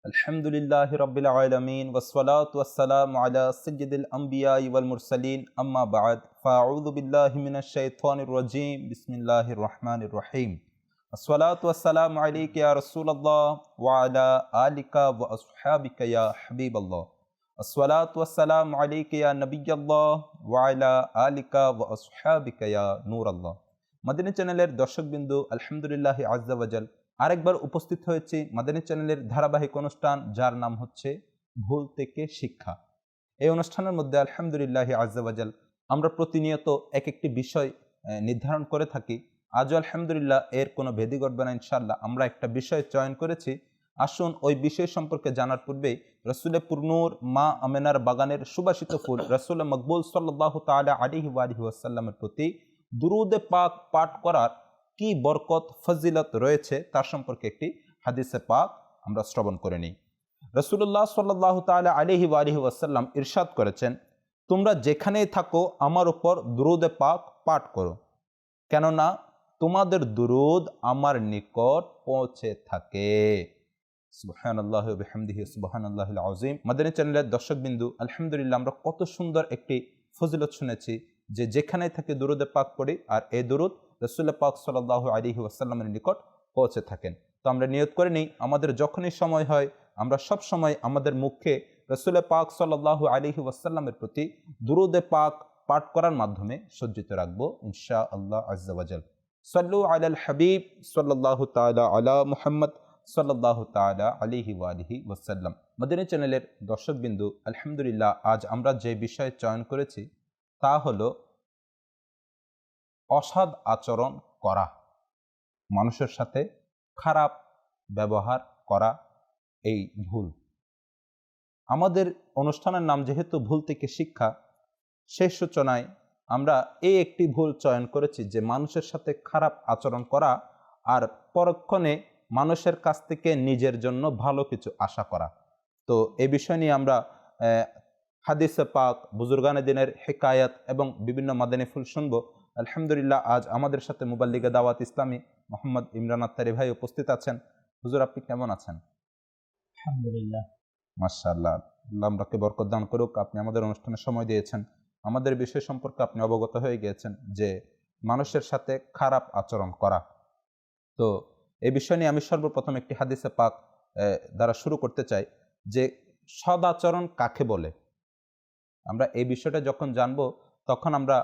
الحمد لله رب العالمين والصلاة والسلام على سيد الأنبياء والمرسلين أما بعد فأعوذ بالله من الشيطان الرجيم بسم الله الرحمن الرحيم الصلاة والسلام عليك يا رسول الله وعلى آلك وأصحابك يا حبيب الله الصلاة والسلام عليك يا نبي الله وعلى آلك وأصحابك يا نور الله মাদিনী চ্যানেলের দর্শকবিন্দু আলহামদুলিল্লাহ আজ্জাওয়াজাল আরেকবার উপস্থিত হয়েছি মাদানী চ্যানেলের ধারাবাহিক অনুষ্ঠান, যার নাম হচ্ছে ভুল থেকে শিক্ষা। এই অনুষ্ঠানের মধ্যে আলহামদুলিল্লাহ আজ্জাবাজাল আমরা প্রতিনিয়ত এক একটি বিষয় নির্ধারণ করে থাকি। আজও আলহামদুলিল্লাহ এর কোনো ভেদি ঘটবে না ইনশাল্লাহ আমরা একটা বিষয় চয়ন করেছি। আসুন ওই বিষয় সম্পর্কে জানার পূর্বে রসুলে পুরনুর মা আমেনার বাগানের সুবাসিত ফুল, রসুল মকবুল সাল্লাহ তালা আলহি ওয়াসাল্লামের প্রতি দুরুদে পাক পাঠ করার কি বরকত, ফজিলত রয়েছে তার সম্পর্কে একটি হাদিসে পাক আমরা শ্রবণ করে নিই। রসুল্লাহ সাল্লাহ তালা আলিহি আলিহি ওয়াসাল্লাম ইরশাদ করেছেন, তোমরা যেখানেই থাকো, আমার উপর দুরুদে পাক পাঠ করো। কেননা তোমাদের দুরুদ আমার নিকট পৌঁছে থাকে। সুবহান সুবহান আজিম মাদানী চ্যানেলের দর্শকবিন্দু, আলহামদুলিল্লাহ, আমরা কত সুন্দর একটি ফজিলত শুনেছি। যে যেখানে থাকে দুরুদে পাক পড়ি, আর এই দুরুদ রসুল্লাহ পাক সাল্লাহ আলিহি ওয়াসাল্লামের নিকট পৌঁছে থাকেন। তো আমরা নিয়ত করে নিই, আমাদের যখনই সময় হয়, আমরা সব সময় আমাদের মুখে রসুল্লাহ পাক সাল্লাহ আলিহি ওয়াসাল্লামের প্রতি দুরুদে পাক পাঠ করার মাধ্যমে সজ্জিত রাখব ইনশা আল্লাহ আজ্জাওয়াজাল সাল্লু আলাল হাবিব সাল্লাহ তালা আলা মুহাম্মদ সাল্লাহ তালা আলিহি ওয়ালিহি ওয়াসাল্লাম। মদিনী চ্যানেলের দর্শকবিন্দু, আলহামদুলিল্লাহ, আজ আমরা যে বিষয়ে চয়ন করেছি তা হল অসৎ আচরণ করা, মানুষের সাথে খারাপ ব্যবহার করা, এই ভুল। আমাদের অনুষ্ঠানের নাম যেহেতু ভুল থেকে শিক্ষা সেই সূচনায় আমরা এই একটি ভুল চয়ন করেছি যে মানুষের সাথে খারাপ আচরণ করা আর পরক্ষণে মানুষের কাছ থেকে নিজের জন্য ভালো কিছু আশা করা। তো এ বিষয় নিয়ে আমরা হাদিসে পাক বুজুর্গানে দিনের হেকায়াত এবং বিভিন্ন মাদানী ফুল শুনব। আলহামদুলিল্লাহ আজ আমাদের সাথে মুবাল্লিগা দাওয়াত ইসলামী মোহাম্মদ ইমরান আত্তারি ভাই উপস্থিত আছেন। হুজুর আপনি কেমন আছেন? আলহামদুলিল্লাহ। আল্লাহ আমরাকে বরকত দান করুক আপনি আমাদের অনুষ্ঠানে সময় দিয়েছেন। আমাদের বিষয় সম্পর্কে আপনি অবগত হয়ে গিয়েছেন যে মানুষের সাথে খারাপ আচরণ করা। তো এই বিষয় নিয়ে আমি সর্বপ্রথম একটি হাদিসে পাক দ্বারা শুরু করতে চাই যে সদ আচরণ কাকে বলে? আমরা এই বিষয়টা যখন জানব, তখন আমরা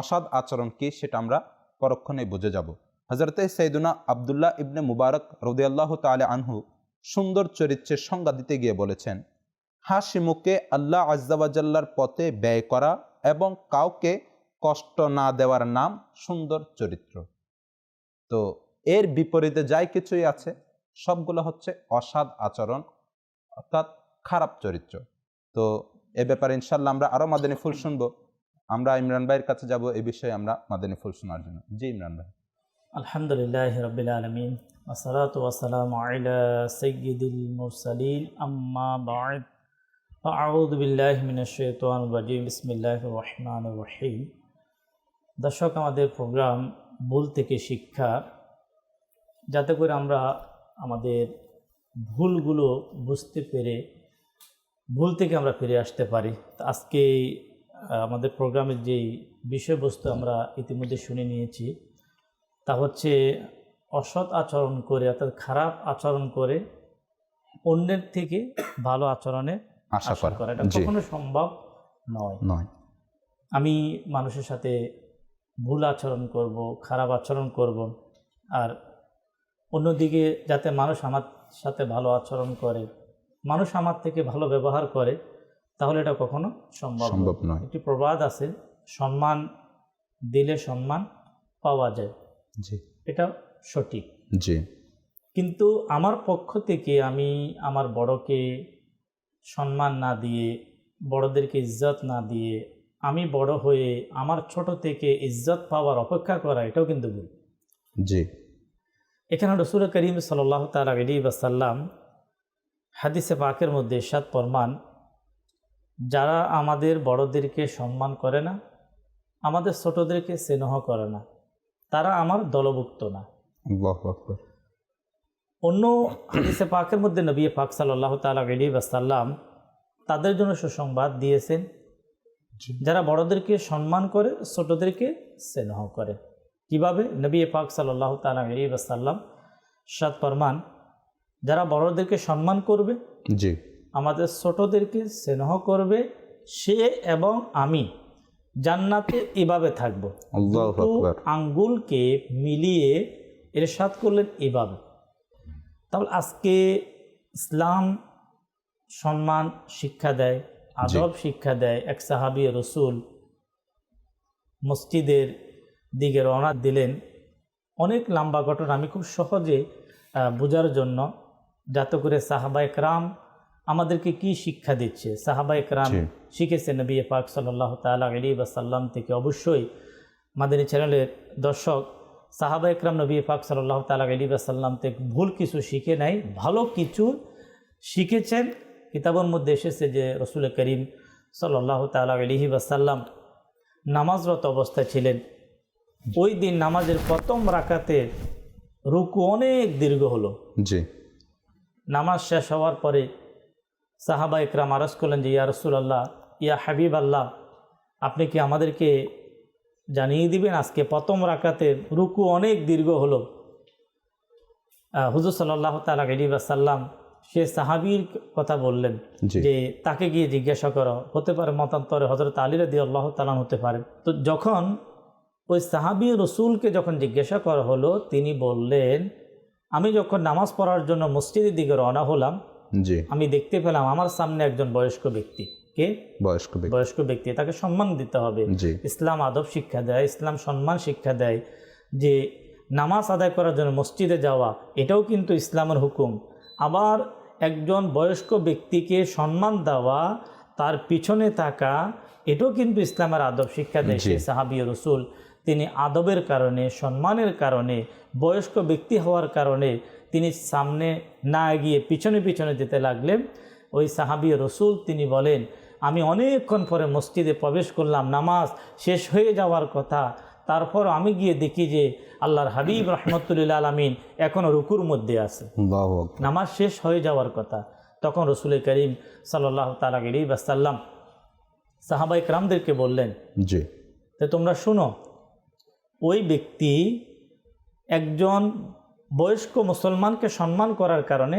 অসৎ আচরণ কি সেটা আমরা পরক্ষণে বুঝে যাব। হজরতে সৈদুনা আবদুল্লাহ ইবনে মুবারক রদিয়াল্লাহ তালে আনহু সুন্দর চরিত্রের সংজ্ঞা দিতে গিয়ে বলেছেন, হাসি মুখে আল্লাহ আজ্জাবাজাল্লার পথে ব্যয় করা এবং কাউকে কষ্ট না দেওয়ার নাম সুন্দর চরিত্র। তো এর বিপরীতে যাই কিছুই আছে, সবগুলো হচ্ছে অসাধ আচরণ, অর্থাৎ খারাপ চরিত্র। তো এ ব্যাপারে ইনশাল্লাহ আমরা আরও মাদানী ফুল শুনব। আমরা ইমরান ভাইয়ের কাছে যাব এই বিষয়ে আমরা মাদানী ফুল শোনার জন্য। জি, ইমরান ভাই। আলহামদুলিল্লাহ রবিল আলমিন। আসসালাতু ওয়াসালামু আলা সাইয়্যিদিল মুরসালিন। আম্মা বা'দ। আউযু বিল্লাহি মিনাশ শাইতানির রাজিম। বিসমিল্লাহির রহমানির রহিম। দর্শক, আমাদের প্রোগ্রাম ভুল থেকে শিক্ষা। যাতে করে আমরা আমাদের ভুলগুলো বুঝতে পেরে ভুল থেকে আমরা ফিরে আসতে পারি। আজকে আমাদের প্রোগ্রামের যেই বিষয়বস্তু আমরা ইতিমধ্যে শুনে নিয়েছি তা হচ্ছে অসৎ আচরণ করে অর্থাৎ খারাপ আচরণ করে অন্যের থেকে ভালো আচরণে আশা করা। এটা কখনো সম্ভব নয়। নয়। আমি মানুষের সাথে ভুল আচরণ করব খারাপ আচরণ করব আর অন্যদিকে যাতে মানুষ আমার সাথে ভালো আচরণ করে মানুষ আমার থেকে ভালো ব্যবহার করে তাহলে এটা কখনো সম্ভব। সম্ভব নয়। একটি প্রবাদ আছে সম্মান দিলে সম্মান পাওয়া যায়। জি। এটা সঠিক। জি। কিন্তু আমার পক্ষ থেকে আমি আমার বড়কে সম্মান না দিয়ে বড়দেরকে ইজ্জত না দিয়ে আমি বড় হয়ে আমার ছোট থেকে ইজ্জত পাওয়ার অপেক্ষা করা এটাও কিন্তু ভুল। জি। এখানে রসুল করিম সাল্লাহ তালা আলী বাসাল্লাম হাদিসে পাকের মধ্যে সাত প্রমাণ যারা আমাদের বড়দেরকে সম্মান করে না আমাদের ছোটদেরকে স্নেহ করে না তারা আমার দলভুক্ত না। অন্য হাদিসে পাকের মধ্যে নবী পাক সাল্লাহ তালা আলী বাসাল্লাম তাদের জন্য সুসংবাদ দিয়েছেন যারা বড়দেরকে সম্মান করে ছোটদেরকে স্নেহ করে। কীভাবে? নবী পাক সাল্লাহ তালা আলী বাসাল্লাম সাত ফরমান যারা বড়দেরকে সম্মান করবে জি। আমাদের ছোটদেরকে স্নেহ করবে সে এবং আমি জান্নাতে এভাবে থাকব। আঙ্গুলকে মিলিয়ে এরশাদ করলেন এভাবে। তাহলে আজকে ইসলাম সম্মান শিক্ষা দেয় আদব শিক্ষা দেয় এক সাহাবি রসুল মসজিদের দিকে রওনা দিলেন। অনেক লম্বা ঘটনা আমি খুব সহজে বোঝার জন্য যাতে করে সাহাবা একরাম আমাদেরকে কি শিক্ষা দিচ্ছে? সাহাবা একরাম শিখেছে নবী পাক সাল্লাহ তালা আলী বাসাল্লাম থেকে অবশ্যই মাদানী চ্যানেলের দর্শক সাহাবা একরাম নবী পাক সাল্লাহ তালা আলী বাসাল্লাম থেকে ভুল কিছু শিখে নাই ভালো কিছু শিখেছেন। কিতাবের মধ্যে এসেছে যে রসুল করিম সাল্লাহ তালা আলিহি বাসাল্লাম নামাজরত অবস্থায় ছিলেন। ওই দিন নামাজের প্রথম রাকাতে রুকু অনেক দীর্ঘ হলো। জি। নামাজ শেষ হওয়ার পরে সাহাবা ইকরাম আরজ করলেন যে ইয়া রসুল আল্লাহ ইয়া হাবিব আল্লাহ আপনি কি আমাদেরকে জানিয়ে দিবেন আজকে প্রথম রাকাতে রুকু অনেক দীর্ঘ হলো? হুজুর সাল্লাহ তালা আলী সাল্লাম সে সাহাবির কথা বললেন যে তাকে গিয়ে জিজ্ঞাসা করো। হতে পারে মতান্তরে হজরত আলী রাদি আল্লাহ তালান হতে পারে। তো যখন ওই সাহাবি রসুলকে যখন জিজ্ঞাসা করা হলো তিনি বললেন আমি যখন নামাজ পড়ার জন্য মসজিদের দিকে রওনা হলাম জি। আমি দেখতে পেলাম আমার সামনে একজন বয়স্ক ব্যক্তি। কে? বয়স্ক ব্যক্তি। বয়স্ক ব্যক্তি তাকে সম্মান দিতে হবে। ইসলাম আদব শিক্ষা দেয় ইসলাম সম্মান শিক্ষা দেয় যে নামাজ আদায় করার জন্য মসজিদে যাওয়া এটাও কিন্তু ইসলামের হুকুম। আবার একজন বয়স্ক ব্যক্তিকে সম্মান দেওয়া তার পিছনে থাকা এটাও কিন্তু ইসলামের আদব শিক্ষা দেয়। সাহাবি রসুল। তিনি আদবের কারণে সম্মানের কারণে বয়স্ক ব্যক্তি হওয়ার কারণে তিনি সামনে না গিয়ে পিছনে পিছনে যেতে লাগলেন। ওই সাহাবি রসুল তিনি বলেন আমি অনেকক্ষণ পরে মসজিদে প্রবেশ করলাম নামাজ শেষ হয়ে যাওয়ার কথা। তারপর আমি গিয়ে দেখি যে আল্লাহর হাবিব রহমতুল্লাহ আলমিন এখনও রুকুর মধ্যে আছে। নামাজ শেষ হয়ে যাওয়ার কথা। তখন রসুল করিম সাল্লাহ তালা আলী বাসাল্লাম সাহাবাই রামদেরকে বললেন জি। তো তোমরা শোনো ওই ব্যক্তি একজন বয়স্ক মুসলমানকে সম্মান করার কারণে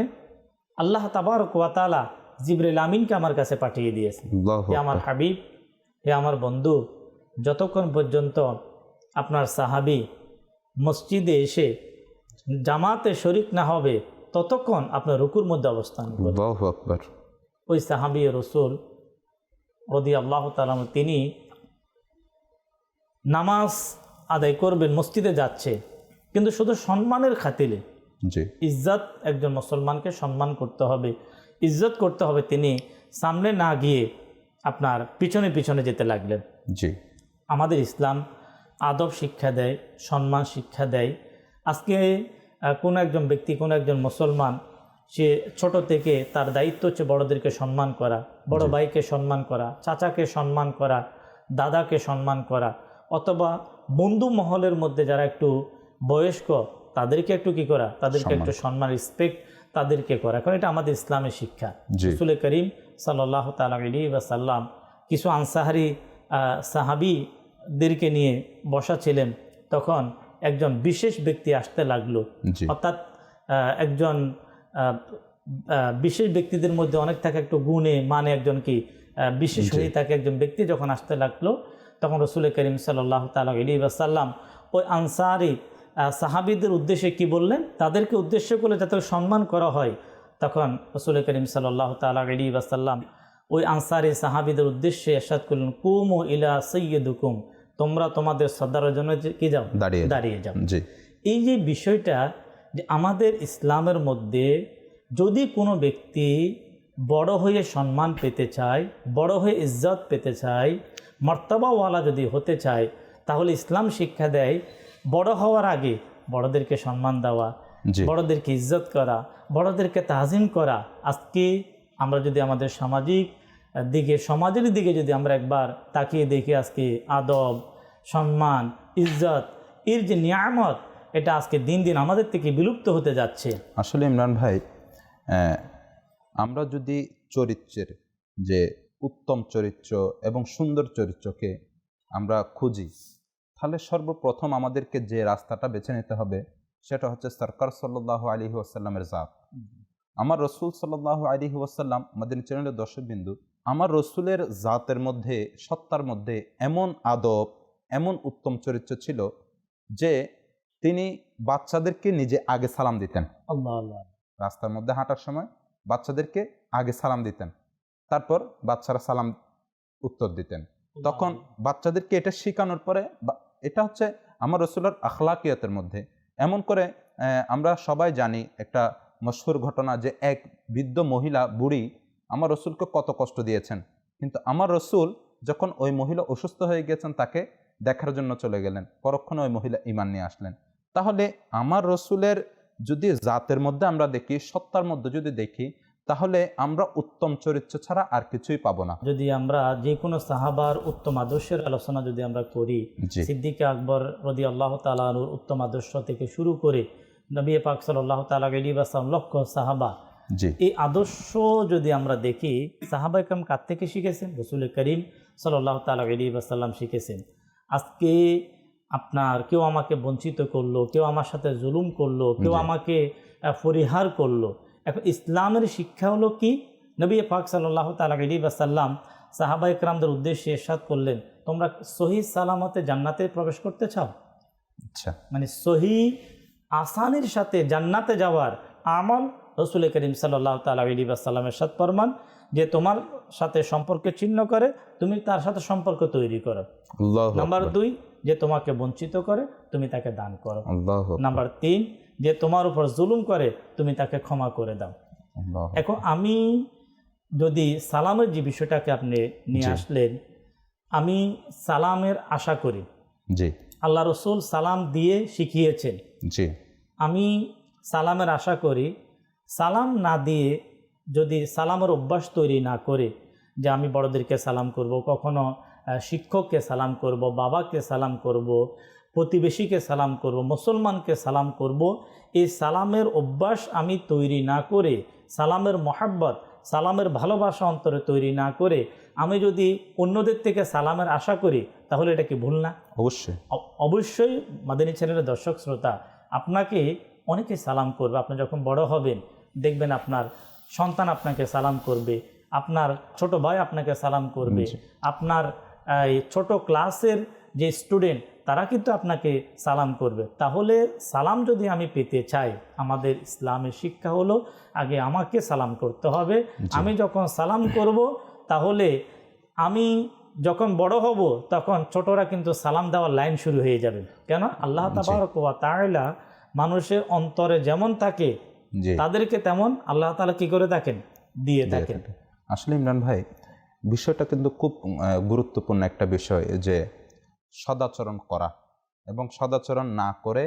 আল্লাহ তাবার কোয়াতালা জিবরিল আমিনকে আমার কাছে পাঠিয়ে দিয়েছে হে আমার হাবিব হে আমার বন্ধু যতক্ষণ পর্যন্ত আপনার সাহাবি মসজিদে এসে জামাতে শরিক না হবে ততক্ষণ আপনার রুকুর মধ্যে অবস্থান করবেন ওই সাহাবি রসুল রদি আল্লাহ তালাম তিনি নামাজ আদায় করবেন মসজিদে যাচ্ছে। কিন্তু শুধু সম্মানের খাতিরে জি। ইজ্জত একজন মুসলমানকে সম্মান করতে হবে। ইজ্জত করতে হবে তিনি সামনে না গিয়ে আপনার পিছনে পিছনে যেতে লাগলেন। জি। আমাদের ইসলাম আদব শিক্ষা দেয় সম্মান শিক্ষা দেয়। আজকে কোনো একজন ব্যক্তি কোনো একজন মুসলমান সে ছোট থেকে তার দায়িত্ব হচ্ছে বড়দেরকে সম্মান করা বড় ভাইকে সম্মান করা চাচাকে সম্মান করা দাদাকে সম্মান করা অথবা বন্ধু মহলের মধ্যে যারা একটু বয়স্ক তাদেরকে একটু কি করা? তাদেরকে একটু সম্মান রেসপেক্ট তাদেরকে করা। এখন এটা আমাদের ইসলামের শিক্ষা। রসুল করিম সাল্লাহ তালি সাল্লাম কিছু আনসাহারি সাহাবিদেরকে নিয়ে বসা ছিলেন। তখন একজন বিশেষ ব্যক্তি আসতে লাগল। অর্থাৎ একজন বিশেষ ব্যক্তিদের মধ্যে অনেক থাকে একটু গুণে মানে একজন কি বিশেষ হয়ে থাকে একজন ব্যক্তি যখন আসতে লাগল তখন রসুল করিম সাল্লাহ তালি সাল্লাম ওই আনসারি সাহাবিদের উদ্দেশ্যে কি বললেন? তাদেরকে উদ্দেশ্য করে যাতে সম্মান করা হয়। তখন রসুল করিম সাল্লাহ তালা আলী বাসাল্লাম ওই আনসারি সাহাবিদের উদ্দেশ্যে এরশাদ করলেন কুম ও ইলা সৈয়দুকুম তোমরা তোমাদের সর্দারের জন্য যে- কি যাও? দাঁড়িয়ে যাও। দাঁড়িয়ে যাও। জি। এই যে বিষয়টা যে আমাদের ইসলামের মধ্যে যদি কোনো ব্যক্তি বড় হয়ে সম্মান পেতে চায় বড় হয়ে ইজ্জত পেতে চায় মর্তবাওয়ালা যদি হতে চায় তাহলে ইসলাম শিক্ষা দেয় বড় হওয়ার আগে বড়দেরকে সম্মান দেওয়া বড়দেরকে ইজ্জত করা বড়দেরকে তাজিম করা। আজকে আমরা যদি আমাদের সামাজিক দিকে সমাজের দিকে যদি আমরা একবার তাকিয়ে দেখি আজকে আদব সম্মান ইজ্জত এর যে নিয়ামত এটা আজকে দিন দিন আমাদের থেকে বিলুপ্ত হতে যাচ্ছে। আসলে ইমরান ভাই আমরা যদি চরিত্রের যে উত্তম চরিত্র এবং সুন্দর চরিত্রকে আমরা খুঁজি তাহলে সর্বপ্রথম আমাদেরকে যে রাস্তাটা বেছে নিতে হবে সেটা হচ্ছে সরকার সাল্লাহ আলী ওয়াসাল্লামের জাত। আমার রসুল সাল্লাহ আলী ওয়াসাল্লাম আমাদের চ্যানেলের দর্শক বিন্দু আমার রসুলের জাতের মধ্যে সত্তার মধ্যে এমন আদব এমন উত্তম চরিত্র ছিল যে তিনি বাচ্চাদেরকে নিজে আগে সালাম দিতেন। রাস্তার মধ্যে হাঁটার সময় বাচ্চাদেরকে আগে সালাম দিতেন। তারপর বাচ্চারা সালাম উত্তর দিতেন। তখন বাচ্চাদেরকে এটা শেখানোর পরে বা- এটা হচ্ছে আমার রসুলের আখলাকিয়তের মধ্যে। এমন করে আমরা সবাই জানি একটা মশহুর ঘটনা যে এক বৃদ্ধ মহিলা বুড়ি আমার রসুলকে কত কষ্ট দিয়েছেন। কিন্তু আমার রসুল যখন ওই মহিলা অসুস্থ হয়ে গেছেন তাকে দেখার জন্য চলে গেলেন। পরক্ষণে ওই মহিলা ইমান নিয়ে আসলেন। তাহলে আমার রসুলের যদি জাতের মধ্যে আমরা দেখি সত্তার মধ্যে যদি দেখি তাহলে আমরা উত্তম চরিত্র ছাড়া আর কিছুই পাবো না। যদি আমরা যে কোনো সাহাবার উত্তম আদর্শের আলোচনা যদি আমরা করি সিদ্দিক আকবর রদি আল্লাহ তালানুর উত্তম আদর্শ থেকে শুরু করে নবী পাক সাল্লাহ তালা আলী বাসাম লক্ষ সাহাবা এই আদর্শ যদি আমরা দেখি সাহাবা একরাম কার থেকে শিখেছেন? রসুল করিম সাল্লাহ তালা আলী বাসাল্লাম শিখেছেন। আজকে আপনার কেউ আমাকে বঞ্চিত করল কেউ আমার সাথে জুলুম করল কেউ আমাকে পরিহার করল। এখন ইসলামের শিক্ষা হলো কি? নবী পাক সাল্লাহ তালা বাসাল্লাম সাহাবা একরামদের উদ্দেশ্যে এরশাদ করলেন তোমরা সহি সালামতে জান্নাতে প্রবেশ করতে চাও? আচ্ছা। মানে সহি আসানের সাথে জান্নাতে যাওয়ার আমল রসুল করিম সাল্লাহ তালা আসাল্লামের সাথ ফরমান যে তোমার সাথে সম্পর্ক চিহ্ন করে তুমি তার সাথে সম্পর্ক তৈরি করো। নাম্বার দুই যে তোমাকে বঞ্চিত করে তুমি তাকে দান করো। নাম্বার তিন যে তোমার উপর জুলুম করে তুমি তাকে ক্ষমা করে দাও। এখন আমি যদি সালামের যে বিষয়টাকে আপনি নিয়ে আসলেন আমি সালামের আশা করি। জি। আল্লাহ রসুল সালাম দিয়ে শিখিয়েছেন। জি। আমি সালামের আশা করি সালাম না দিয়ে যদি সালামের অভ্যাস তৈরি না করে যে আমি বড়দেরকে সালাম করব কখনো শিক্ষককে সালাম করব বাবাকে সালাম করব প্রতিবেশীকে সালাম করব মুসলমানকে সালাম করব এই সালামের অভ্যাস আমি তৈরি না করে সালামের মহাব্বত সালামের ভালোবাসা অন্তরে তৈরি না করে আমি যদি অন্যদের থেকে সালামের আশা করি তাহলে এটা কি ভুল না? অবশ্যই। অবশ্যই মাদানী চ্যানেলের দর্শক শ্রোতা আপনাকে অনেকে সালাম করবে। আপনি যখন বড় হবেন দেখবেন আপনার সন্তান আপনাকে সালাম করবে আপনার ছোট ভাই আপনাকে সালাম করবে আপনার এই ছোট ক্লাসের যে স্টুডেন্ট তারা কিন্তু আপনাকে সালাম করবে। তাহলে সালাম যদি আমি পেতে চাই আমাদের ইসলামের শিক্ষা হলো আগে আমাকে সালাম করতে হবে। আমি যখন সালাম করব তাহলে আমি যখন বড় হব তখন ছোটরা কিন্তু সালাম দেওয়ার লাইন শুরু হয়ে যাবে। কেন? আল্লাহ ওয়া তাআলা মানুষের অন্তরে যেমন থাকে তাদেরকে তেমন আল্লাহ তালা কি করে থাকেন? দিয়ে থাকেন। আসলে ইমরান ভাই বিষয়টা কিন্তু খুব গুরুত্বপূর্ণ একটা বিষয় যে সদাচরণ করা এবং সদাচরণ না করে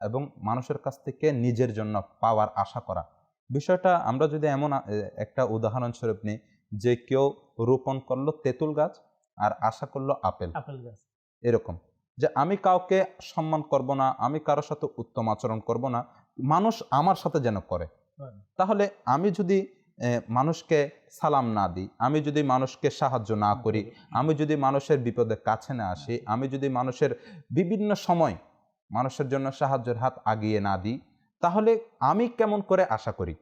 এবং মানুষের কাছ থেকে নিজের জন্য পাওয়ার আশা করা। বিষয়টা আমরা যদি এমন একটা উদাহরণস্বরূপ নিই যে কেউ রোপণ করল তেঁতুল গাছ আর আশা করল আপেল। আপেল গাছ। এরকম। যে আমি কাউকে সম্মান করব না আমি কারোর সাথে উত্তম আচরণ করব না মানুষ আমার সাথে যেন করে। তাহলে আমি যদি মানুষকে সালাম না দিই আমি যদি মানুষকে সাহায্য না করি আমি যদি মানুষের বিপদে কাছে না আসি আমি যদি মানুষের বিভিন্ন সময় মানুষের জন্য সাহায্যের হাত আগিয়ে না দিই তাহলে আমি কেমন করে আশা করি?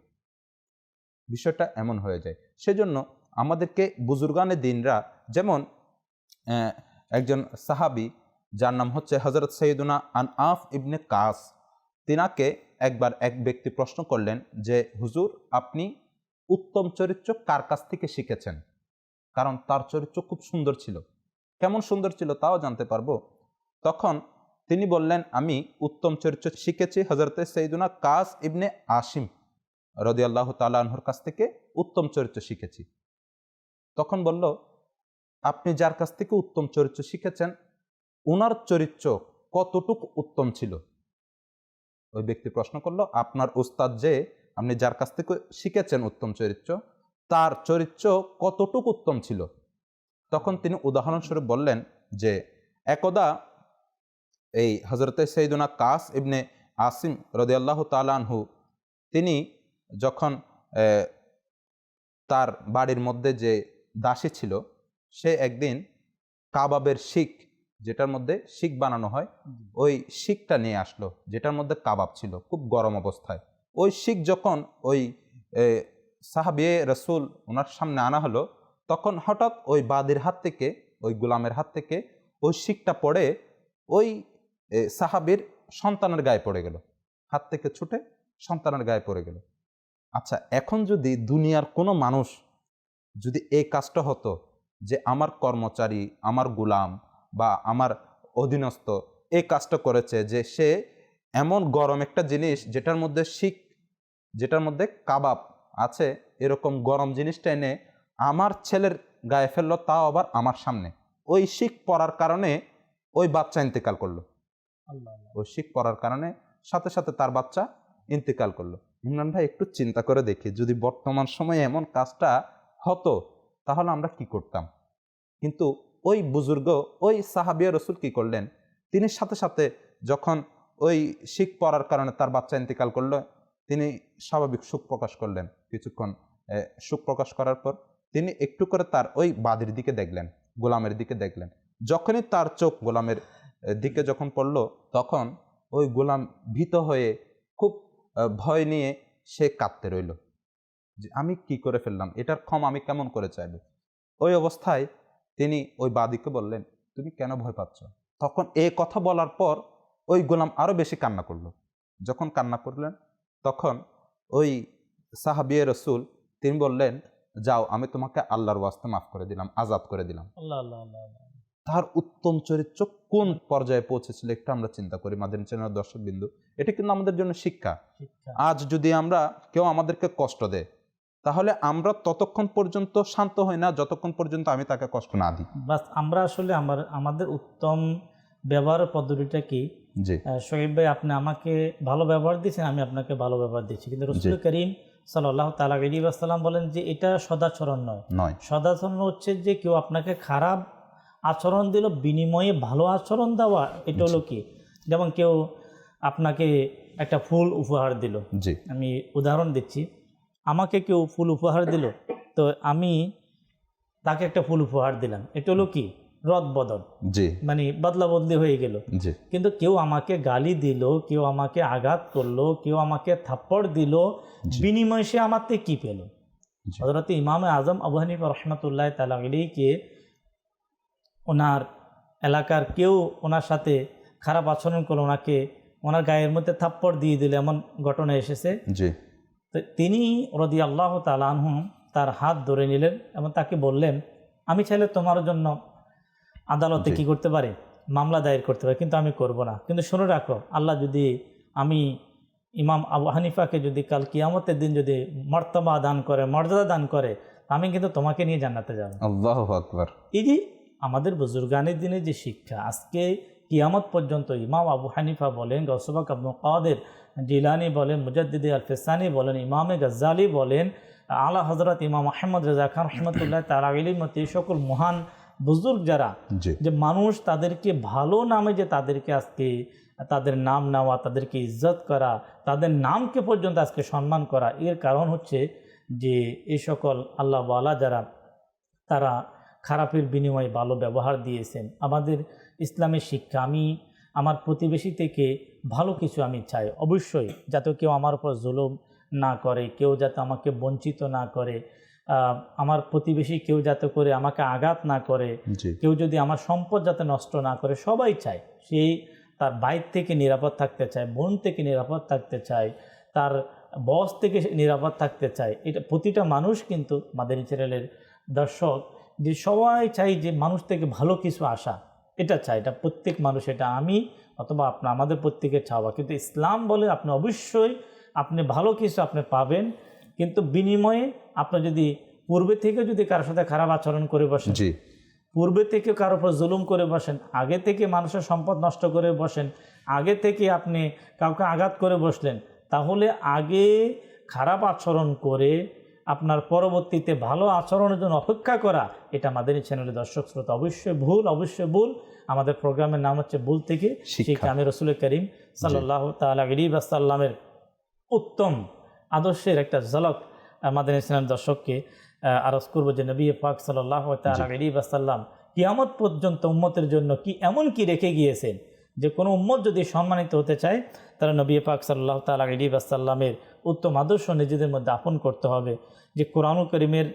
বিষয়টা এমন হয়ে যায়। সেজন্য আমাদেরকে বুজুর্গানের দিনরা যেমন একজন সাহাবি যার নাম হচ্ছে হজরত সৈয়দুনা আন আফ ইবনে কাস। তিনাকে একবার এক ব্যক্তি প্রশ্ন করলেন যে, হুজুর, আপনি উত্তম চরিত্র কার কাছ থেকে শিখেছেন? কারণ তার চরিত্র খুব সুন্দর ছিল। কেমন সুন্দর ছিল তাও জানতে পারব। তখন তিনি বললেন, আমি উত্তম চরিত্র শিখেছি হজরত সৈয়দুনা কাস ইবনে আসিম রদি আল্লাহ তালাহর কাছ থেকে উত্তম চরিত্র শিখেছি। তখন বলল, আপনি যার কাছ থেকে উত্তম চরিত্র শিখেছেন ওনার চরিত্র কতটুক উত্তম ছিল? ওই ব্যক্তি প্রশ্ন করল, আপনার উস্তাদ যে, আপনি যার কাছ থেকে শিখেছেন উত্তম চরিত্র, তার চরিত্র কতটুক উত্তম ছিল? তখন তিনি উদাহরণস্বরূপ বললেন যে, একদা এই হজরতে সৈদুনা কাস ইবনে আসিম রদিয়াল্লাহ তালানহু তিনি যখন তার বাড়ির মধ্যে যে দাসী ছিল, সে একদিন কাবাবের শিক যেটার মধ্যে শিক বানানো হয় ওই শিকটা নিয়ে আসলো যেটার মধ্যে কাবাব ছিল খুব গরম অবস্থায়। ওই শিক যখন ওই সাহাবিয়ে রসুল ওনার সামনে আনা হলো তখন হঠাৎ ওই বাদির হাত থেকে ওই গোলামের হাত থেকে ওই শিকটা পড়ে ওই সাহাবির সন্তানের গায়ে পড়ে গেল। হাত থেকে ছুটে সন্তানের গায়ে পড়ে গেল। আচ্ছা এখন যদি দুনিয়ার কোনো মানুষ যদি এই কাজটা হতো যে আমার কর্মচারী আমার গোলাম বা আমার অধীনস্থ এই কাজটা করেছে যে সে এমন গরম একটা জিনিস যেটার মধ্যে শিখ যেটার মধ্যে কাবাব আছে এরকম গরম জিনিসটা এনে আমার ছেলের গায়ে ফেলল তাও আবার আমার সামনে। ওই শিখ পড়ার কারণে ওই বাচ্চা ইন্তেকাল করল। ওই শিখ পড়ার কারণে সাথে সাথে তার বাচ্চা ইন্তেকাল করল। ইমরান ভাই একটু চিন্তা করে দেখি যদি বর্তমান সময়ে এমন কাজটা হতো তাহলে আমরা কি করতাম? কিন্তু ওই বুজুর্গ, ওই সাহাবিয়া রসুল কি করলেন? তিনি সাথে সাথে যখন ওই শিখ পড়ার কারণে তার বাচ্চা ইন্তেকাল করল, তিনি স্বাভাবিক সুখ প্রকাশ করলেন। কিছুক্ষণ সুখ প্রকাশ করার পর তিনি একটু করে তার ওই বাদির দিকে দেখলেন, গোলামের দিকে দেখলেন। যখনই তার চোখ গোলামের দিকে যখন পড়ল, তখন ওই গোলাম ভীত হয়ে খুব ভয় নিয়ে সে কাঁদতে রইল। যে, আমি কি করে ফেললাম? এটার ক্ষমা আমি কেমন করে চাইব? ওই অবস্থায় তিনি ওই বাদীকে বললেন তুমি কেন ভয় পাচ্ছ? তখন এ কথা বলার পর ওই গোলাম আরও বেশি কান্না করল। যখন কান্না করলেন তখন ওই সাহাবিয়ে রসুল তিনি বললেন যাও আমি তোমাকে আল্লাহর ওয়াস্তে মাফ করে দিলাম আজাদ করে দিলাম। তার উত্তম চরিত্র কোন পর্যায়ে পৌঁছেছিল একটু আমরা চিন্তা করি মাদিন চ্যানেল দর্শক বিন্দু এটা কিন্তু আমাদের জন্য শিক্ষা। আজ যদি আমরা কেউ আমাদেরকে কষ্ট দেয় তাহলে আমরা ততক্ষণ পর্যন্ত শান্ত হই না যতক্ষণ পর্যন্ত আমি তাকে কষ্ট না দিই। বাস আমরা আসলে আমার আমাদের উত্তম ব্যবহার পদ্ধতিটা কি? জি। শহীদ ভাই আপনি আমাকে ভালো ব্যবহার দিয়েছেন আমি আপনাকে ভালো ব্যবহার দিচ্ছি। কিন্তু রসুল করিম সাল্লাহ তালা আলিবাসাল্লাম বলেন যে এটা সদাচরণ নয়। নয়। সদাচরণ হচ্ছে যে কেউ আপনাকে খারাপ আচরণ দিল বিনিময়ে ভালো আচরণ দেওয়া এটা হলো কি? যেমন কেউ আপনাকে একটা ফুল উপহার দিল। জি। আমি উদাহরণ দিচ্ছি। আমাকে কেউ ফুল উপহার দিল? তো আমি তাকে একটা ফুল উপহার দিলাম। এটা হলো কি? রদ বদল জি। মানে বদলা বদলি হয়ে গেল। জি। কিন্তু কেউ আমাকে গালি দিল কেউ আমাকে আঘাত করল কেউ আমাকে থাপ্পড় দিল বিনিময় সে আমার থেকে কী পেল। হজরত ইমাম আজম আবু হানিফা রহমতুল্লাহ তালাকে ওনার এলাকার কেউ ওনার সাথে খারাপ আচরণ করল ওনাকে ওনার গায়ের মধ্যে থাপ্পড় দিয়ে দিল এমন ঘটনা এসেছে। জি। তো তিনি রদি আল্লাহ তালানহু তার হাত ধরে নিলেন এবং তাকে বললেন আমি চাইলে তোমার জন্য আদালতে। কি করতে পারে? মামলা দায়ের করতে পারে কিন্তু আমি করব না। কিন্তু শুনে রাখো আল্লাহ যদি আমি ইমাম আবু হানিফাকে যদি কাল কিয়ামতের দিন যদি মর্তবা দান করে মর্যাদা দান করে আমি কিন্তু তোমাকে নিয়ে জান্নাতে যাব। আল্লাহ আকবর। এই যে আমাদের বুজুর্গানের দিনে যে শিক্ষা আজকে কিয়ামত পর্যন্ত ইমাম আবু হানিফা বলেন গৌসবাক আবু কাদের জিলানি বলেন মুজাদ্দিদি আল ফেসানি বলেন ইমামে গজ্জালি বলেন আলা হজরত ইমাম আহমদ রেজা খান রহমতুল্লাহ তার মতো এই সকল মহান বুজুর্গ যারা যে মানুষ তাদেরকে ভালো নামে যে তাদেরকে আজকে তাদের নাম নেওয়া তাদেরকে ইজ্জত করা তাদের নামকে পর্যন্ত আজকে সম্মান করা এর কারণ হচ্ছে যে এই সকল আল্লাহওয়ালা যারা তারা খারাপের বিনিময়ে ভালো ব্যবহার দিয়েছেন। আমাদের ইসলামের শিক্ষা। আমি আমার প্রতিবেশী থেকে ভালো কিছু আমি চাই অবশ্যই যাতে কেউ আমার উপর জুলুম না করে কেউ যাতে আমাকে বঞ্চিত না করে আমার প্রতিবেশী কেউ যাতে করে আমাকে আঘাত না করে কেউ যদি আমার সম্পদ যাতে নষ্ট না করে সবাই চায়। সেই তার বাইর থেকে নিরাপদ থাকতে চায় বোন থেকে নিরাপদ থাকতে চায় তার বস থেকে নিরাপদ থাকতে চায় এটা প্রতিটা মানুষ কিন্তু মাদানী চ্যানেলের দর্শক যে সবাই চাই যে মানুষ থেকে ভালো কিছু আসা। এটা চাই এটা প্রত্যেক মানুষ এটা আমি অথবা আপনার আমাদের প্রত্যেকের চাওয়া। কিন্তু ইসলাম বলে আপনি অবশ্যই আপনি ভালো কিছু আপনি পাবেন কিন্তু বিনিময়ে আপনি যদি পূর্বে থেকে যদি কারোর সাথে খারাপ আচরণ করে বসেন জি। পূর্বে থেকে কারোর উপর জুলুম করে বসেন আগে থেকে মানুষের সম্পদ নষ্ট করে বসেন আগে থেকে আপনি কাউকে আঘাত করে বসলেন তাহলে আগে খারাপ আচরণ করে আপনার পরবর্তীতে ভালো আচরণের জন্য অপেক্ষা করা এটা আমাদের চ্যানেলের দর্শক শ্রোতা অবশ্যই ভুল অবশ্যই ভুল। আমাদের প্রোগ্রামের নাম হচ্ছে ভুল থেকে শিক্ষা। আমি রসুল করিম সাল্লাহ তালা আলিবাসাল্লামের উত্তম আদর্শের একটা ঝলক আমাদের চ্যানেল দর্শককে আরজ করব যে নবী পাক সাল্লাহ তালা আলিবাসাল্লাম কিয়ামত পর্যন্ত উম্মতের জন্য কি এমন কি রেখে গিয়েছেন? যে কোনো উম্মত যদি সম্মানিত হতে চায় তারা নবী পাক সাল্লাহ তালা আলিবাসাল্লামের উত্তম আদর্শ নিজেদের মধ্যে আপন করতে হবে। যে কোরআনুল করিমের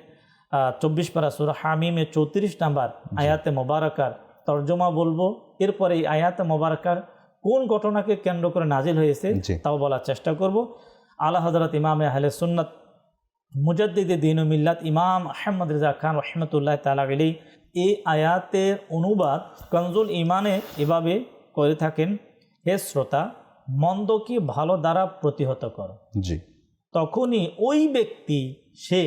চব্বিশ পারা সুরা হামিমের চৌত্রিশ নাম্বার আয়াতে মোবারকার তর্জমা বলব। এরপরে এই আয়াতে মোবারকার কোন ঘটনাকে কেন্দ্র করে নাজিল হয়েছে তাও বলার চেষ্টা করব। আলা হজরত ইমামে আহলে সুন্নত মুজাদ্দিদে দিন ও মিল্লাত ইমাম আহমদ রেজা খান রহমতুল্লাহ তালা আলী এই আয়াতের অনুবাদ কনজুল ইমানে এভাবে করে থাকেন। হে শ্রোতা মন্দকে ভালো দ্বারা প্রতিহত করো। জি। তখনই ওই ব্যক্তি সে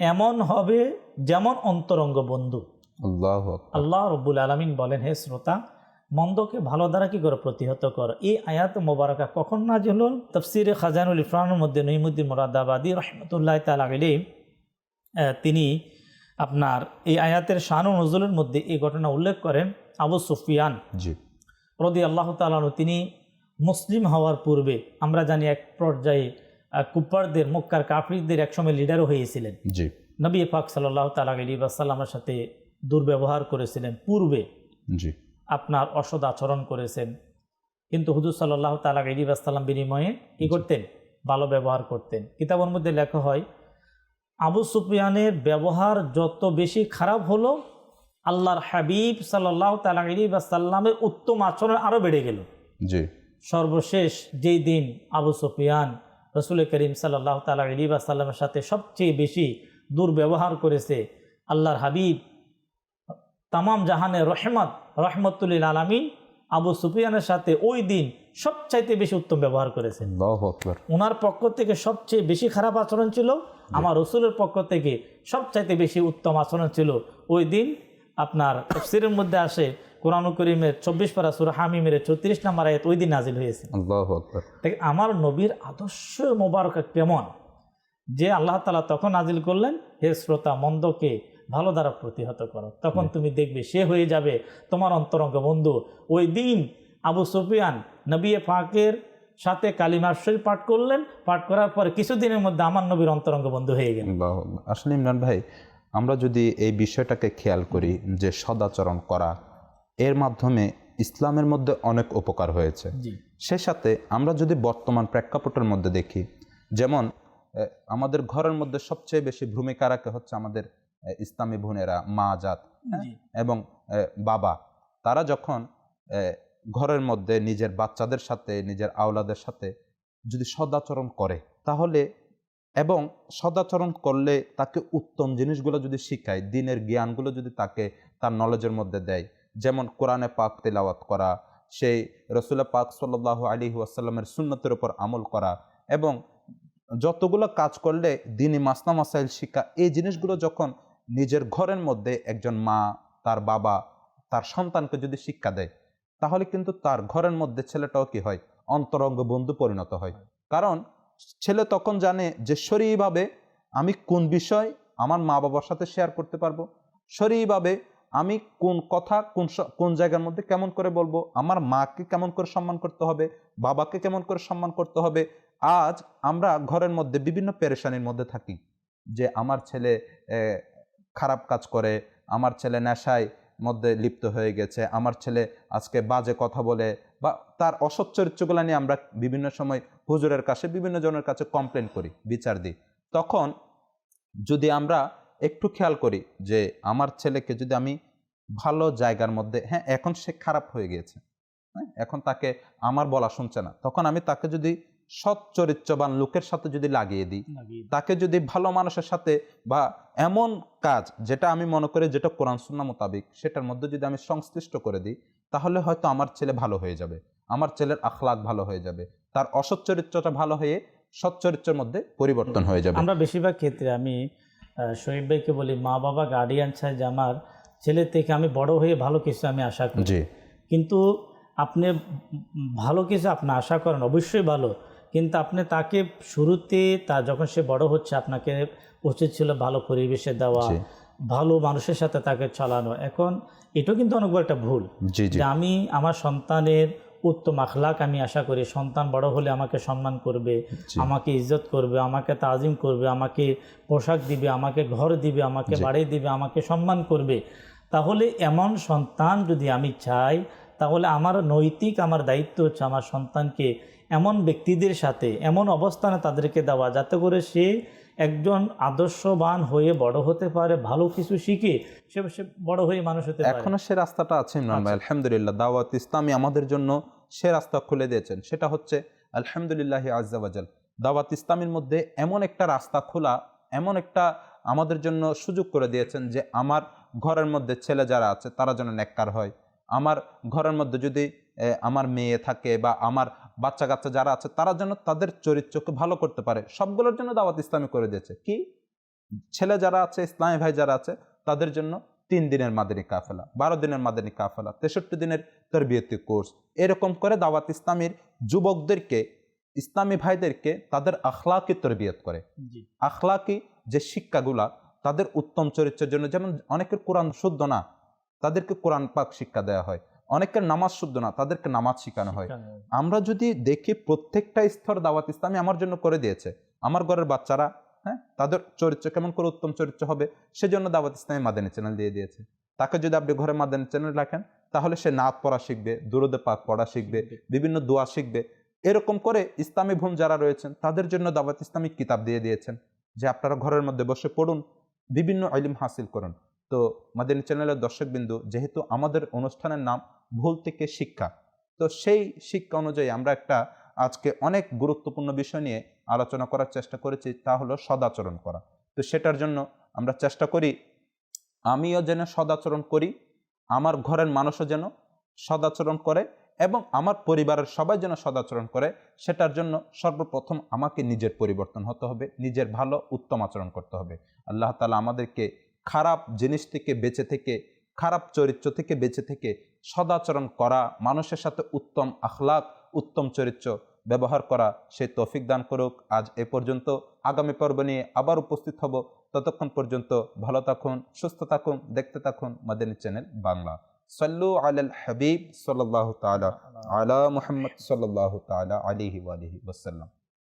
এমন হবে যেমন অন্তরঙ্গ বন্ধু। আল্লাহ আল্লাহ রব্বুল আলমিন বলেন হে শ্রোতা মন্দকে ভালো দ্বারা কি করে প্রতিহত কর? এই আয়াত মোবারকা কখন নাজিল হল? তফসিরে খাজানুল ইফরানের মধ্যে নইমুদ্দিন মোরাদাবাদী রহমতুল্লাহ তালাগলি তিনি আপনার এই আয়াতের শান ও নজরুলের মধ্যে এই ঘটনা উল্লেখ করেন আবু সুফিয়ান জি। রদি আল্লাহ তালানু তিনি মুসলিম হওয়ার পূর্বে আমরা জানি এক পর্যায়ে কুপ্পারদের মক্কার কাফরিদের একসময় লিডারও হয়েছিলেন। জি। নবী পাক সাল্লাহ তালা আলী বাসাল্লামের সাথে দুর্ব্যবহার করেছিলেন। পূর্বে জি। আপনার অসদ আচরণ করেছেন। কিন্তু হুজুর সাল্লাহ তালা আলী বিনিময়ে কী করতেন? ভালো ব্যবহার করতেন। কিতাবের মধ্যে লেখা হয় আবু সুফিয়ানের ব্যবহার যত বেশি খারাপ হলো আল্লাহর হাবিব সাল্লাহ তালা আলী উত্তম আচরণ আরও বেড়ে গেল। জি। সর্বশেষ যেই দিন আবু সুফিয়ান রসুল করিম সাল্লাহ তালা আলী সাল্লামের সাথে সবচেয়ে বেশি দুর্ব্যবহার করেছে আল্লাহর হাবিব তামাম জাহানের রহমত রহমতুল্লিল আলমিন আবু সুফিয়ানের সাথে ওই দিন সবচাইতে বেশি উত্তম ব্যবহার করেছেন। ওনার পক্ষ থেকে সবচেয়ে বেশি খারাপ আচরণ ছিল আমার রসুলের পক্ষ থেকে সবচাইতে বেশি উত্তম আচরণ ছিল। ওই দিন আপনার তফসিরের মধ্যে আসে কোরআন করিমের চব্বিশ পারা সুরা হামিমের চৌত্রিশ নাম্বার আয়াত ওই দিন নাজিল হয়েছে। আমার নবীর আদর্শ মোবারক কেমন যে আল্লাহ তালা তখন নাজিল করলেন হে শ্রোতা মন্দকে ভালো দ্বারা প্রতিহত করো। তখন তুমি দেখবে সে হয়ে যাবে তোমার অন্তরঙ্গ বন্ধু। ওই দিন আবু সুফিয়ান নবী ফাঁকের সাথে কালিমার শরীফ পাঠ করলেন। পাঠ করার পরে কিছুদিনের মধ্যে আমার নবীর অন্তরঙ্গ বন্ধু হয়ে গেল। আসলে ইমরান ভাই আমরা যদি এই বিষয়টাকে খেয়াল করি যে সদাচরণ করা এর মাধ্যমে ইসলামের মধ্যে অনেক উপকার হয়েছে। সে সাথে আমরা যদি বর্তমান প্রেক্ষাপটের মধ্যে দেখি যেমন আমাদের ঘরের মধ্যে সবচেয়ে বেশি ভূমিকা রাখে হচ্ছে আমাদের ইসলামী বোনেরা মা জাত হ্যাঁ? এবং বাবা। তারা যখন ঘরের মধ্যে নিজের বাচ্চাদের সাথে নিজের আওলাদের সাথে যদি সদাচরণ করে তাহলে এবং সদাচরণ করলে তাকে উত্তম জিনিসগুলো যদি শিখায় দিনের জ্ঞানগুলো যদি তাকে তার নলেজের মধ্যে দেয় যেমন কোরআনে পাক তেলাওয়াত করা, সেই রসুল্লাহ পাক সাল্লাহ আলী ওয়াসাল্লামের সুন্নতের উপর আমল করা এবং যতগুলো কাজ করলে দিনই মাসনা মাসাইল শিক্ষা, এই জিনিসগুলো যখন নিজের ঘরের মধ্যে একজন মা, তার বাবা, তার সন্তানকে যদি শিক্ষা দেয়, তাহলে কিন্তু তার ঘরের মধ্যে ছেলেটাও কি হয়? অন্তরঙ্গ বন্ধু পরিণত হয়। কারণ ছেলে তখন জানে যে সরিভাবে আমি কোন বিষয় আমার মা বাবার সাথে শেয়ার করতে পারব? সরিভাবে আমি কোন কথা, কোন কোন জায়গার মধ্যে কেমন করে বলব? আমার মাকে কেমন করে সম্মান করতে হবে? বাবাকে কেমন করে সম্মান করতে হবে? আজ আমরা ঘরের মধ্যে বিভিন্ন পেরেশানির মধ্যে থাকি। যে আমার ছেলে খারাপ কাজ করে, আমার ছেলে নেশায় মধ্যে লিপ্ত হয়ে গেছে, আমার ছেলে আজকে বাজে কথা বলে বা তার অসৎ চরিত্রগুলো নিয়ে আমরা বিভিন্ন সময় হুজুরের কাছে, বিভিন্ন জনের কাছে কমপ্লেন করি, বিচার দিই। তখন যদি আমরা একটু খেয়াল করি যে আমার ছেলেকে যদি আমি ভালো জায়গার মধ্যে হ্যাঁ এখন সে খারাপ হয়ে গিয়েছে হ্যাঁ এখন তাকে আমার বলা শুনছে না তখন আমি তাকে যদি সৎ চরিত্রবান লোকের সাথে যদি লাগিয়ে দিই তাকে যদি ভালো মানুষের সাথে বা এমন কাজ যেটা আমি মনে করি যেটা কোরআন সুন্না মোতাবিক সেটার মধ্যে যদি আমি সংশ্লিষ্ট করে দিই তাহলে হয়তো আমার ছেলে ভালো হয়ে যাবে আমার ছেলের আখলাক ভালো হয়ে যাবে তার অসৎ চরিত্রটা ভালো হয়ে সৎ চরিত্রের মধ্যে পরিবর্তন হয়ে যাবে। আমরা বেশিরভাগ ক্ষেত্রে আমি শহীদ ভাইকে বলি মা বাবা গার্ডিয়ান চাই যে আমার ছেলে থেকে আমি বড় হয়ে ভালো কিছু আমি আশা করি। কিন্তু আপনি ভালো কিছু আপনি আশা করেন অবশ্যই ভালো। কিন্তু আপনি তাকে শুরুতে তা যখন সে বড় হচ্ছে আপনাকে উচিত ছিল ভালো পরিবেশে দেওয়া ভালো মানুষের সাথে তাকে চালানো। এখন এটাও কিন্তু অনেক বড় একটা ভুল যে আমি আমার সন্তানের উত্তম আখলাক আমি আশা করি। সন্তান বড় হলে আমাকে সম্মান করবে আমাকে ইজ্জত করবে আমাকে তাজিম করবে আমাকে পোশাক দিবে আমাকে ঘর দিবে আমাকে। বাড়ি দিবে আমাকে সম্মান করবে। তাহলে এমন সন্তান যদি আমি চাই তাহলে আমার নৈতিক আমার দায়িত্ব হচ্ছে আমার সন্তানকে এমন ব্যক্তিদের সাথে এমন অবস্থানে তাদেরকে দেওয়া যাতে করে সে একজন আদর্শবান হয়ে বড় হতে পারে ভালো কিছু শিখে সে সে বড় হয়ে মানুষ হতে পারে। এখনও সে রাস্তাটা আছে ইমরান ভাই আচ্ছা। আলহামদুলিল্লাহ দাওয়াত ইসলামী আমাদের জন্য সে রাস্তা খুলে দিয়েছেন। সেটা হচ্ছে আলহামদুলিল্লাহ আজাল দাওয়াত ইসলামের মধ্যে এমন একটা রাস্তা খোলা এমন একটা আমাদের জন্য সুযোগ করে দিয়েছেন যে আমার ঘরের মধ্যে ছেলে যারা আছে তারা যেন নেককার হয়। আমার ঘরের মধ্যে যদি আমার মেয়ে থাকে বা আমার বাচ্চা কাচ্চা যারা আছে তারা যেন তাদের চরিত্রকে ভালো করতে পারে। সবগুলোর জন্য দাওয়াত ইসলামী করে দিয়েছে। কি? ছেলে যারা আছে ইসলামী ভাই যারা আছে তাদের জন্য তিন দিনের মাদানী কাফেলা বারো দিনের মাদানী কাফেলা তেষট্টি দিনের তরবিয়তি কোর্স। এরকম করে দাওয়াত ইসলামীর যুবকদেরকে ইসলামী ভাইদেরকে তাদের আখলাকি তরবিয়ত করে। আখলাকি যে শিক্ষাগুলা তাদের উত্তম চরিত্রের জন্য যেমন অনেকের কোরআন শুদ্ধ না তাদেরকে কোরআন পাক শিক্ষা দেওয়া হয়। অনেকের নামাজ শুদ্ধ না তাদেরকে নামাজ শেখানো হয়। আমরা যদি দেখি প্রত্যেকটা স্তর দাওয়াত ইসলামী আমার জন্য করে দিয়েছে আমার ঘরের বাচ্চারা হ্যাঁ তাদের চরিত্র কেমন করে উত্তম চরিত্র হবে সেজন্য দাওয়াত ইসলামী মাদানী চ্যানেল দিয়ে দিয়েছে। তাকে যদি আপনি ঘরে মাদানী চ্যানেল রাখেন তাহলে সে নাচ পড়া শিখবে দুরুদে পাক পড়া শিখবে বিভিন্ন দোয়া শিখবে। এরকম করে ইসলামী ভূম যারা রয়েছেন তাদের জন্য দাওয়াত ইসলামিক কিতাব দিয়ে দিয়েছেন যে আপনারা ঘরের মধ্যে বসে পড়ুন বিভিন্ন আইলিম হাসিল করুন। তো মাদানী চ্যানেলের দর্শকবিন্দু, যেহেতু আমাদের অনুষ্ঠানের নাম ভুল থেকে শিক্ষা, তো সেই শিক্ষা অনুযায়ী আমরা একটা আজকে অনেক গুরুত্বপূর্ণ বিষয় নিয়ে আলোচনা করার চেষ্টা করেছি, তা হলো সদাচরণ করা। তো সেটার জন্য আমরা চেষ্টা করি, আমিও যেন সদাচরণ করি, আমার ঘরের মানুষও যেন সদাচরণ করে এবং আমার পরিবারের সবাই যেন সদাচরণ করে, সেটার জন্য সর্বপ্রথম আমাকে নিজের পরিবর্তন হতে হবে, নিজের ভালো, উত্তম আচরণ করতে হবে। আল্লাহ তালা আমাদেরকে খারাপ জিনিস থেকে বেঁচে থেকে, খারাপ চরিত্র থেকে বেঁচে থেকে সদাচরণ করা, মানুষের সাথে উত্তম আখলাক, উত্তম চরিত্র ব্যবহার করা, সে তৌফিক দান করুক। আজ এ পর্যন্ত। আগামী পর্ব নিয়ে আবার উপস্থিত হব। ততক্ষণ পর্যন্ত ভালো থাকুন, সুস্থ থাকুন, দেখতে থাকুন মাদানী চ্যানেল বাংলা। সাল্লু আলাল হাবিব সাল্লাল্লাহু তাআলা আলা মুহাম্মদ সাল্লাল্লাহু তাআলা আলাইহি ওয়া আলিহি ওয়াসাল্লাম।